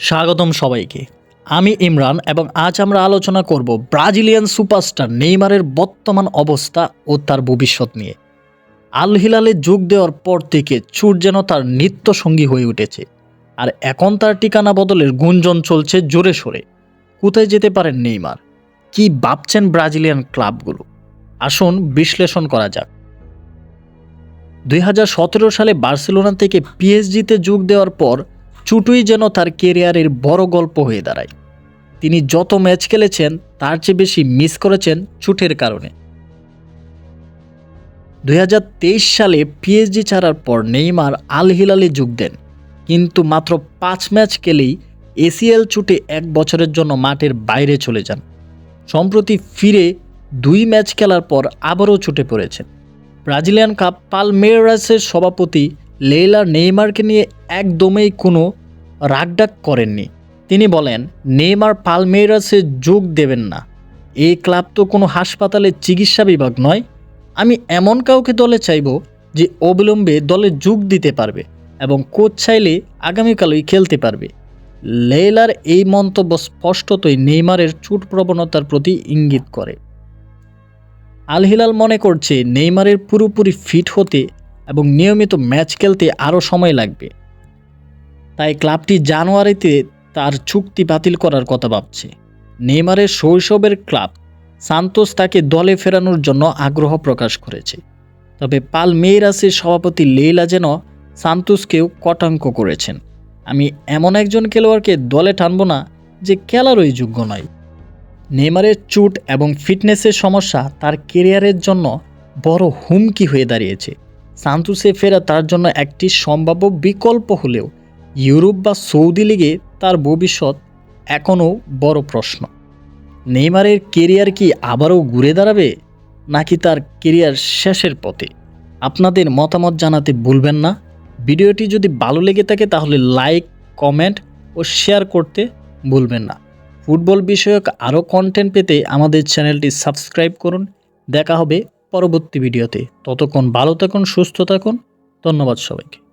স্বাগতম সবাইকে। আমি ইমরান এবং আজ আমরা আলোচনা করব ব্রাজিলিয়ান সুপারস্টার নেইমারের বর্তমান অবস্থা ও তার ভবিষ্যৎ নিয়ে। আল হিলালে যোগ দেওয়ার পর থেকে চুট যেন তার নিত্য সঙ্গী হয়ে উঠেছে। আর এখন তার ঠিকানা বদলের গুঞ্জন চলছে জোরে সোরে। কোথায় যেতে পারেন নেইমার? কি ভাবছেন ব্রাজিলিয়ান ক্লাবগুলো? আসুন বিশ্লেষণ করা যাক। দুই হাজার সতেরো সালে বার্সেলোনা থেকে পিএসজিতে যোগ দেওয়ার পর চুটুই যেন তার কেরিয়ারের বড় গল্প হয়ে দাঁড়ায়। তিনি যত ম্যাচ খেলেছেন, তার চেয়ে বেশি মিস করেছেন চুটের কারণে। দুই হাজার তেইশ সালে পিএসজি ছাড়ার পর নেইমার আল হিলালে যোগ দেন। কিন্তু মাত্র পাঁচ ম্যাচ খেলেই এসিএল চুটে এক বছরের জন্য মাঠের বাইরে চলে যান। সম্প্রতি ফিরে দুই ম্যাচ খেলার পর আবারও ছুটে পড়েছেন। ব্রাজিলিয়ান কাপ পাল পালমেরাসের সভাপতি লেইলা নেইমারকে নিয়ে একদমই কোনো রাগডাক করেননি। তিনি বলেন, নেইমার পালমেরাসে যোগ দেবেন না। এই ক্লাব তো কোনো হাসপাতালের চিকিৎসা বিভাগ নয়। আমি এমন কাউকে দলে চাইব যে অবিলম্বে দলে যোগ দিতে পারবে এবং কোচ চাইলে আগামীকালই খেলতে পারবে। লেইলার এই মন্তব্য স্পষ্টতই নেইমারের চুট প্রবণতার প্রতি ইঙ্গিত করে। আল হিলাল মনে করছে, নেইমারের পুরোপুরি ফিট হতে এবং নিয়মিত ম্যাচ খেলতে আরও সময় লাগবে। তাই ক্লাবটি জানুয়ারিতে তার চুক্তি বাতিল করার কথা ভাবছে। নেইমারের শৈশবের ক্লাব সান্তোস তাকে দলে ফেরানোর জন্য আগ্রহ প্রকাশ করেছে। তবে পাল মেয়েরাসের সভাপতি লেইলা যেন সান্তোসকেও কটাঙ্ক করেছেন, আমি এমন একজন খেলোয়াড়কে দলে টানব না যে খেলারই যোগ্য নয়। নেইমারের চুট এবং ফিটনেসের সমস্যা তার কেরিয়ারের জন্য বড় হুমকি হয়ে দাঁড়িয়েছে। সান্তোসে ফেরা তার জন্য একটি সম্ভাব্য বিকল্প হলেও ইউরোপ বা সৌদি লিগে তার ভবিষ্যৎ এখনও বড় প্রশ্ন। নেইমারের কেরিয়ার কি আবারও ঘুরে দাঁড়াবে, নাকি তার কেরিয়ার শেষের পথে? আপনাদের মতামত জানাতে ভুলবেন না। ভিডিওটি যদি ভালো লেগে থাকে তাহলে লাইক, কমেন্ট ও শেয়ার করতে ভুলবেন না। ফুটবল বিষয়ক আরও কন্টেন্ট পেতে আমাদের চ্যানেলটি সাবস্ক্রাইব করুন। দেখা হবে পরবর্তী ভিডিওতে। ততক্ষণ ভালো থাকুন সুস্থ থাকুন। ধন্যবাদ সবাইকে।